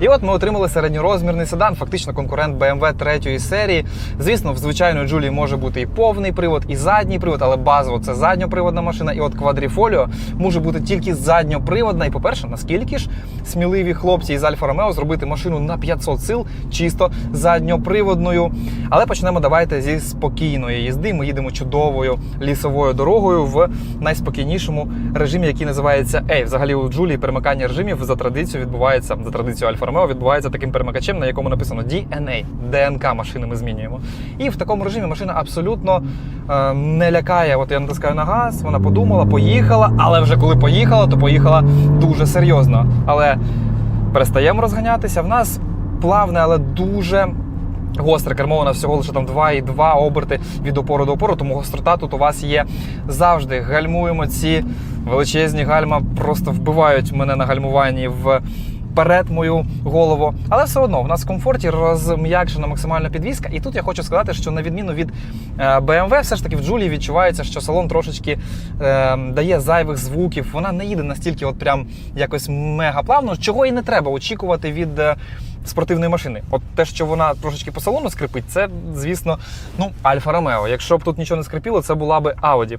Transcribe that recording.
І от ми отримали середньорозмірний седан, фактично конкурент BMW третьої серії. Звісно, в звичайної Джулії може бути і повний привод, і задній привод, але базово це задньоприводна машина. І от квадріфоліо може бути тільки задньоприводна. І, по-перше, наскільки ж сміливі хлопці із Альфа Ромео зробити машину на 500 сил, чисто задньоприводною. Але почнемо давайте зі спокійної їзди. Ми їдемо чудовою лісовою дорогою в найспокійнішому режимі, який називається A. Взагалі у Джулії перемикання режимів за традицією відбувається за традицією Альфа Ромео відбувається таким перемикачем, на якому написано DNA, ДНК машини ми змінюємо. І в такому режимі машина абсолютно е, не лякає. От я натискаю на газ, вона подумала, поїхала, але вже коли поїхала, то поїхала дуже серйозно. Але перестаємо розганятися. В нас плавне, але дуже. Гостре кермо, вона всього лише там 2,2 оберти від опору до опору, тому гострота тут у вас є завжди. Гальмуємо ці величезні гальма, просто вбивають мене на гальмуванні в перед мою голову. Але все одно в нас в комфорті розм'якшена максимальна підвізка. І тут я хочу сказати, що на відміну від е, BMW, все ж таки в Джулії відчувається, що салон трошечки е, дає зайвих звуків. Вона не їде настільки, от прям якось мега плавно, чого і не треба очікувати від. е, Спортивної машини, от те, що вона трошечки по салону скрипить, це звісно, ну Альфа Ромео. Якщо б тут нічого не скрипіло, це була би Audi.